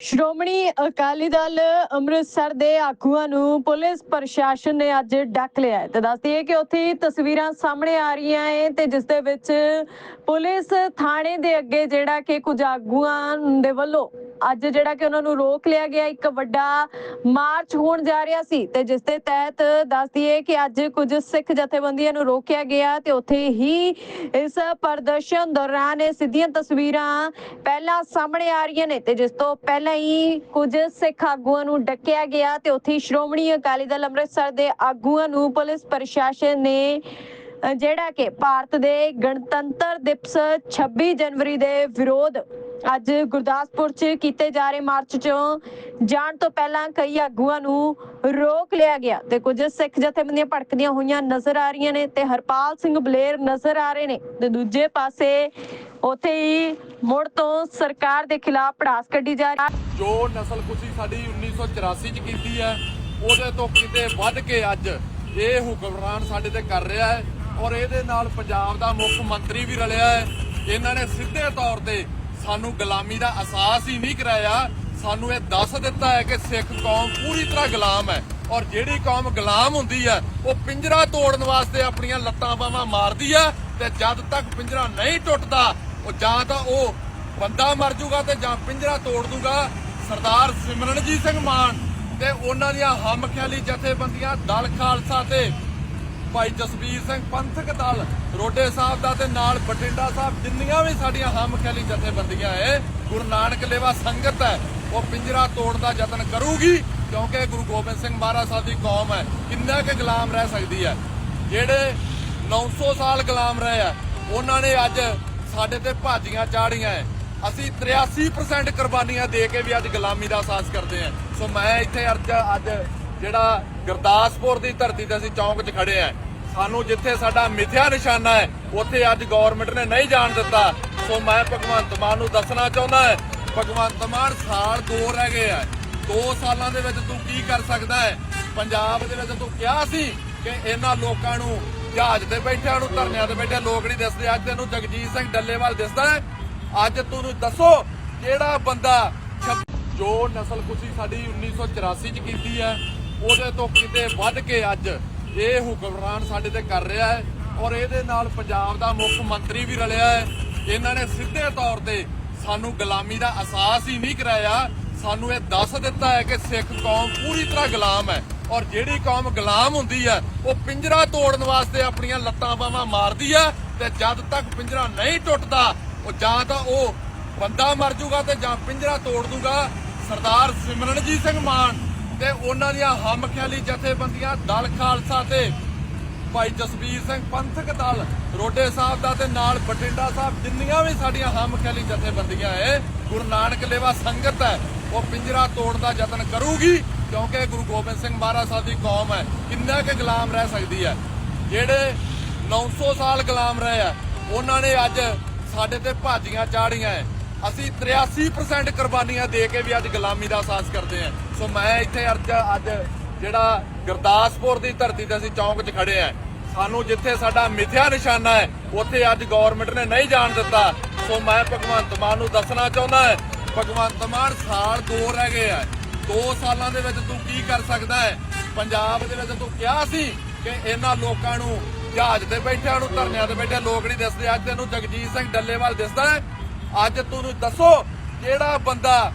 ਸ਼੍ਰੋਮਣੀ ਅਕਾਲੀ ਦਲ ਅੰਮ੍ਰਿਤਸਰ ਦੇ ਆਗੂਆਂ ਨੂੰ ਪੁਲਿਸ ਪ੍ਰਸ਼ਾਸਨ ਨੇ ਅੱਜ ਡੱਕ ਲਿਆ ਹੈ। ਤੇ ਦੱਸਦੀ ਹੈ ਕਿ ਉੱਥੇ ਤਸਵੀਰਾਂ ਸਾਹਮਣੇ ਆ ਰਹੀਆਂ ਹੈ ਤੇ ਜਿਸ ਦੇ ਵਿੱਚ ਪੁਲਿਸ ਥਾਣੇ ਦੇ ਅੱਗੇ ਜਿਹੜਾ ਕਿ ਕੁਝ ਆਗੂਆਂ ਦੇ ਵੱਲੋਂ ਅੱਜ ਜਿਹੜਾ ਕਿ ਉਹਨਾਂ ਨੂੰ ਰੋਕ ਲਿਆ ਗਿਆ, ਇੱਕ ਵੱਡਾ ਮਾਰਚ ਹੋਣ ਜਾ ਰਿਹਾ ਸੀ ਤੇ ਜਿਸ ਦੇ ਤਹਿਤ ਦੱਸਦੀ ਹੈ ਕਿ ਅੱਜ ਕੁਝ ਸਿੱਖ ਜਥੇਬੰਦੀਆਂ ਨੂੰ ਰੋਕਿਆ ਗਿਆ ਤੇ ਉੱਥੇ ਹੀ ਇਸ ਪ੍ਰਦਰਸ਼ਨ ਦੌਰਾਨ ਇਹ ਸਿੱਧੀਆਂ ਤਸਵੀਰਾਂ ਪਹਿਲਾਂ ਸਾਹਮਣੇ ਆ ਰਹੀਆਂ ਨੇ ਤੇ ਜਿਸ ਤੋਂ ਪਹਿਲਾਂ ਹੀ ਕੁਝ ਸਿੱਖ ਆਗੂਆਂ ਨੂੰ ਡੱਕਿਆ ਗਿਆ ਤੇ ਉੱਥੇ ਸ਼੍ਰੋਮਣੀ ਅਕਾਲੀ ਦਲ ਅੰਮ੍ਰਿਤਸਰ ਦੇ ਆਗੂਆਂ ਨੂੰ ਪੁਲਿਸ ਪ੍ਰਸ਼ਾਸਨ ਨੇ ਜਿਹੜਾ ਕਿ ਭਾਰਤ ਦੇ ਗਣਤੰਤਰ ਦਿਵਸ 26 ਜਨਵਰੀ ਦੇ ਵਿਰੋਧ ਅੱਜ ਗੁਰਦਾਸਪੁਰ 'ਚ ਕੀਤੇ ਜਾ ਰਹੇ ਮਾਰਚ 'ਚੋਂ ਜਾਣ ਤੋਂ ਪਹਿਲਾਂ ਕਈ ਆਗੂਆਂ ਨੂੰ ਰੋਕ ਲਿਆ ਗਿਆ ਤੇ ਕੁਝ ਸਿੱਖ ਜਥੇਬੰਦੀਆਂ ਭੜਕਦੀਆਂ ਹੋਈਆਂ ਨਜ਼ਰ ਆ ਰਹੀਆਂ ਨੇ ਤੇ ਹਰਪਾਲ ਸਿੰਘ ਬਲੇਰ ਨਜ਼ਰ ਆ ਰਹੇ ਨੇ ਤੇ ਦੂਜੇ ਪਾਸੇ ਉੱਥੇ ਹੀ ਮੁੜ ਤੋਂ ਸਰਕਾਰ ਦੇ ਖਿਲਾਫ ਪੜਾਸ ਕੱਢੀ ਜਾ ਰਹੀ ਜੋ ਨਸਲ ਕੁਸ਼ੀ ਸਾਡੀ 1984 ਚ ਕੀਤੀ ਹੈ, ਉਹਦੇ ਤੋਂ ਕਿਤੇ ਵੱਧ ਕੇ ਅੱਜ ਇਹ ਹੁਕਮਰਾਨ ਸਾਡੇ ਤੇ ਕਰ ਰਿਹਾ ਹੈ ਔਰ ਇਹਦੇ ਨਾਲ ਪੰਜਾਬ ਦਾ ਮੁੱਖ ਮੰਤਰੀ ਵੀ ਰਲਿਆ ਹੈ। ਇਹਨਾਂ ਨੇ ਸਿੱਧੇ ਤੌਰ ਤੇ ਸਾਨੂੰ ਗੁਲਾਮੀ ਦਾ ਅਹਿਸਾਸ ਹੀ ਨਹੀਂ ਕਰਾਇਆ। ਸਾਨੂੰ ਇਹ ਦੱਸ ਦਿੱਤਾ ਹੈ ਕਿ ਸਿੱਖ ਕੌਮ ਪੂਰੀ ਤਰ੍ਹਾਂ ਗੁਲਾਮ ਹੈ ਔਰ ਜਿਹੜੀ ਕੌਮ ਗੁਲਾਮ ਹੁੰਦੀ ਹੈ, ਉਹ ਪਿੰਜਰਾ ਤੋੜਨ ਵਾਸਤੇ ਆਪਣੀਆਂ ਲੱਤਾਂ ਬਾਹਾਂ ਮਾਰਦੀ ਹੈ ਤੇ ਜਦ ਤੱਕ ਪਿੰਜਰਾ ਨਹੀਂ ਟੁੱਟਦਾ, ਉਹ ਜਾਂ ਤਾਂ ਉਹ ਬੰਦਾ ਮਰ ਜਾਊਗਾ ਤੇ ਜਾਂ ਪਿੰਜਰਾ ਤੋੜ ਦੂਗਾ। ਸਰਦਾਰ ਸਿਮਰਨਜੀਤ ਸਿੰਘ ਮਾਨ ਤੇ ਉਹਨਾਂ ਦੀਆਂ ਹਮਖਿਆਲੀ ਜਥੇਬੰਦੀਆਂ ਦਲ ਖਾਲਸਾ ਤੇ ਭਾਈ ਜਸਵੀਰ ਸਿੰਘ ਪੰਥਕ ਦਲ, ਰੋਡੇ ਸਾਹਿਬ ਦਾ ਤੇ ਨਾਲ ਬਟਿੰਡਾ ਸਾਹਿਬ, ਜਿੰਨੀਆਂ ਵੀ ਸਾਡੀਆਂ ਹਮਖਿਆਲੀ ਜਥੇਬੰਦੀਆਂ ਏ ਗੁਰੂ ਨਾਨਕ ਲੇਵਾ ਸੰਗਤ ਹੈ ਉਹ ਪਿੰਜਰਾ ਤੋੜਨ ਦਾ ਯਤਨ ਕਰੂਗੀ, ਕਿਉਂਕਿ ਗੁਰੂ ਗੋਬਿੰਦ ਸਿੰਘ ਮਹਾਰਾਜ ਸਾਹਿਬ ਦੀ ਕੌਮ ਹੈ ਕਿੰਨਾ ਕੁ ਗੁਲਾਮ ਰਹਿ ਸਕਦੀ ਹੈ ਜਿਹੜੇ 900 ਸਾਲ ਗੁਲਾਮ ਰਹੇ ਆ ਉਹਨਾਂ ਨੇ ਅੱਜ ਸਾਡੇ ਤੇ ਭਾਜੀਆਂ ਚਾੜੀਆਂ ਐ। ਅਸੀਂ 83% ਕੁਰਬਾਨੀਆਂ ਦੇ ਕੇ ਵੀ ਅੱਜ ਗੁਲਾਮੀ ਦਾ ਅਹਿਸਾਸ ਕਰਦੇ ਆ ਸੋ ਮੈਂ ਇੱਥੇ ਅੱਜ ਅੱਜ ਜਿਹੜਾ ਗੁਰਦਾਸਪੁਰ ਦੀ ਧਰਤੀ ਤੇ ਅਸੀਂ ਚੌਂਕ 'ਚ ਖੜੇ ਆ। ਸਾਨੂੰ ਜਿੱਥੇ ਸਾਡਾ ਮਿਥਿਆ ਨਿਸ਼ਾਨਾ ਹੈ, ਉੱਥੇ ਅੱਜ ਗਵਰਨਮੈਂਟ ਨੇ ਨਹੀਂ ਜਾਣ ਦਿੱਤਾ। ਸੋ ਮੈਂ ਭਗਵੰਤ ਮਾਨ ਨੂੰ ਦੱਸਣਾ ਚਾਹੁੰਦਾ ਹੈ, ਭਗਵੰਤ ਮਾਨ ਸਾਲ ਦੋ ਰਹਿ ਗਏ ਆ। ਦੋ ਸਾਲਾਂ ਦੇ ਵਿੱਚ ਤੂੰ ਕੀ ਕਰ ਸਕਦਾ ਹੈ? ਪੰਜਾਬ ਦੇ ਵਿੱਚ ਤੂੰ ਕਿਹਾ ਸੀ ਕਿ ਇਹਨਾਂ ਲੋਕਾਂ ਨੂੰ ਜਹਾਜ਼ ਤੇ ਬੈਠਿਆਂ ਨੂੰ, ਧਰਨਿਆਂ ਤੇ ਬੈਠੇ ਲੋਕ ਨਹੀਂ ਦਿਸਦੇ। ਅੱਜ ਤੈਨੂੰ ਜਗਜੀਤ ਸਿੰਘ ਡੱਲੇਵਾਲ ਦਿਸਦਾ ਹੈ। ਅੱਜ ਤੁਹਾਨੂੰ ਦੱਸੋ ਕਿਹੜਾ ਬੰਦਾ ਜੋ ਨਸਲ ਕੁਸ਼ੀ ਸਾਡੀ 1984 ਚ ਕੀਤੀ ਹੈ ਉਹਦੇ ਤੋਂ ਕਿਤੇ ਵੱਧ ਕੇ ਅੱਜ ਇਹ ਹੁਕਮਰਾਨ ਸਾਡੇ ਤੇ ਕਰ ਰਿਹਾ ਹੈ ਔਰ ਇਹਦੇ ਨਾਲ ਪੰਜਾਬ ਦਾ ਮੁੱਖ ਮੰਤਰੀ ਵੀ ਰਲਿਆ ਹੈ। ਇਹਨਾਂ ਨੇ ਸਿੱਧੇ ਤੌਰ ਤੇ ਸਾਨੂੰ ਗੁਲਾਮੀ ਦਾ ਅਹਿਸਾਸ ਹੀ ਨਹੀਂ ਕਰਾਇਆ। ਸਾਨੂੰ ਇਹ ਦੱਸ ਦਿੱਤਾ ਹੈ ਕਿ ਸਿੱਖ ਕੌਮ ਪੂਰੀ ਤਰ੍ਹਾਂ ਗੁਲਾਮ ਹੈ ਔਰ ਜਿਹੜੀ ਕੌਮ ਗੁਲਾਮ ਹੁੰਦੀ ਹੈ, ਉਹ ਪਿੰਜਰਾ ਤੋੜਨ ਵਾਸਤੇ ਆਪਣੀਆਂ ਲੱਤਾਂ ਬਾਹਾਂ ਮਾਰਦੀ ਹੈ ਤੇ ਜਦ ਤੱਕ ਪਿੰਜਰਾ ਨਹੀਂ ਟੁੱਟਦਾ, ਉਹ ਜਾਂ ਤਾਂ ਉਹ ਬੰਦਾ ਮਰ ਜਾਊਗਾ ਤੇ ਜਾਂ ਪਿੰਜਰਾ ਤੋੜ ਦੂਗਾ। ਸਰਦਾਰ ਸਿਮਰਨਜੀਤ ਸਿੰਘ ਮਾਨ ਤੇ ਉਹਨਾਂ ਦੀਆਂ ਹਮਖਿਆਲੀ ਜਥੇਬੰਦੀਆਂ ਦਲ ਖਾਲਸਾ ਤੇ ਭਾਈ ਜਸਵੀਰ ਸਿੰਘ ਪੰਥਕ ਦਲ, ਰੋਡੇ ਸਾਹਿਬ ਦਾ ਤੇ ਨਾਲ ਬਟਿੰਡਾ ਸਾਹਿਬ, ਜਿੰਨੀਆਂ ਵੀ ਸਾਡੀਆਂ ਹਮਖਿਆਲੀ ਜਥੇਬੰਦੀਆਂ ਹੈ ਗੁਰੂ ਨਾਨਕ ਲੇਵਾ ਸੰਗਤ ਹੈ ਉਹ ਪਿੰਜਰਾ ਤੋੜਨ ਦਾ ਯਤਨ ਕਰੂਗੀ, ਕਿਉਂਕਿ ਗੁਰੂ ਗੋਬਿੰਦ ਸਿੰਘ ਮਹਾਰਾਜ ਸਾਹਿਬ ਦੀ ਕੌਮ ਹੈ ਕਿੰਨਾ ਕੁ ਗੁਲਾਮ ਰਹਿ ਸਕਦੀ ਹੈ ਜਿਹੜੇ 900 ਸਾਲ ਗੁਲਾਮ ਰਹੇ ਆ ਉਹਨਾਂ ਨੇ ਅੱਜ ਸਾਡੇ ਤੇ ਭਾਜੀਆਂ ਚਾੜੀਆਂ ਐ। ਅਸੀਂ 83% ਕੁਰਬਾਨੀਆਂ ਦੇ ਕੇ ਵੀ ਅੱਜ ਗੁਲਾਮੀ ਦਾ ਅਹਿਸਾਸ ਕਰਦੇ ਹਾਂ। ਸੋ ਮੈਂ ਇੱਥੇ ਅੱਜ ਅੱਜ ਜਿਹੜਾ ਗੁਰਦਾਸਪੁਰ ਦੀ ਧਰਤੀ ਤੇ ਅਸੀਂ ਚੌਂਕ 'ਚ ਖੜੇ ਆ ਸਾਨੂੰ ਜਿੱਥੇ ਸਾਡਾ ਮਿਥਿਆ ਨਿਸ਼ਾਨਾ ਹੈ, ਉੱਥੇ ਅੱਜ ਗਵਰਨਮੈਂਟ ਨੇ ਨਹੀਂ ਜਾਣ ਦਿੱਤਾ। ਸੋ ਮੈਂ ਭਗਵੰਤ ਮਾਨ ਨੂੰ ਦੱਸਣਾ ਚਾਹੁੰਦਾ ਹੈ, ਭਗਵੰਤ ਮਾਨ ਸਾਲ ਦੋ ਰਹਿ ਗਏ ਆ। ਦੋ ਸਾਲਾਂ ਦੇ ਵਿੱਚ ਤੂੰ ਕੀ ਕਰ ਸਕਦਾ ਹੈ? ਪੰਜਾਬ ਦੇ ਵਿੱਚ ਤੂੰ ਕਿਹਾ ਸੀ ਕਿ ਇਹਨਾਂ ਲੋਕਾਂ ਨੂੰ ਜਹਾਜ਼ ਤੇ ਬੈਠਿਆਂ ਨੂੰ ਧਰਨਿਆਂ ਤੇ ਬੈਠੇ ਲੋਕ ਨਹੀਂ ਦਿਸਦੇ। ਅੱਜ ਤੈਨੂੰ ਜਗਜੀਤ ਸਿੰਘ ਡੱਲੇਵਾਲ ਦਿਸਦਾ ਹੈ। ਅੱਜ ਤੁਹਾਨੂੰ ਦੱਸੋ ਕਿਹੜਾ ਬੰਦਾ